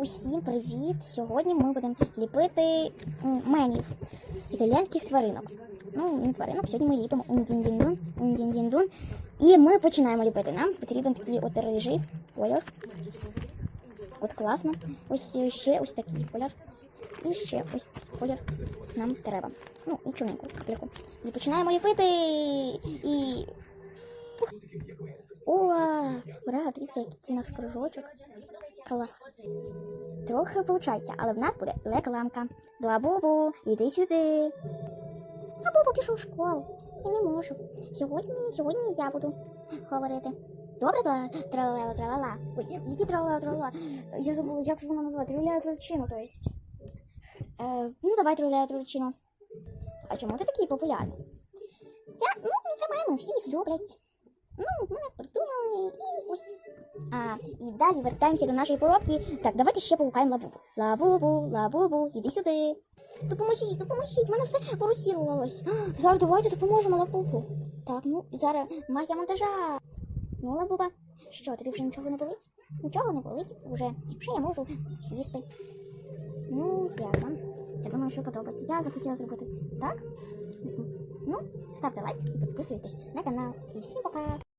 Усім привіт! Сьогодні ми будемо ліпити менів італійських тваринок. Ну, не тваринок, сьогодні ми ліпимо ундіндіндун, ундіндіндун. І ми починаємо ліпити. Нам потрібен такий от рижий колір. От класно. Ось ще ось такий колір. І ще ось колір нам треба. Ну, і чорненьку капельку. І починаємо ліпити. І. О, ура, дивіться, який у нас кружочок. Клас. Трохи виходить, але в нас буде рекламка. Бла-бубу, іди сюди. А Бубу пішов в школу. Я не можу. Сьогодні, сьогодні я буду говорити. Добре, тра- тралала. Ой, які тралала, тралала? Я забула, як вона називає. Тріляю тролчину, то есть. Е, ну, давай тріляю тролчину. А чому ти такий популярний? Я, ну, це меми, всі їх люблять. Ну, мене. А, і далі вертаємося до нашої поробки. Так, давайте ще погукаємо лабубу. Лабубу, лабубу, іди сюди. Допоможіть, допоможіть, в мене все порусірувалось. Зараз давайте допоможемо лабубу. Так, ну зараз магія монтажа. Ну, лабуба, що, тобі вже нічого не болить? Нічого не болить, вже, вже я можу сісти. Ну, як вам? Я думаю, що подобається. Я захотіла зробити так. Ну, ставте лайк і підписуйтесь на канал. І всім пока!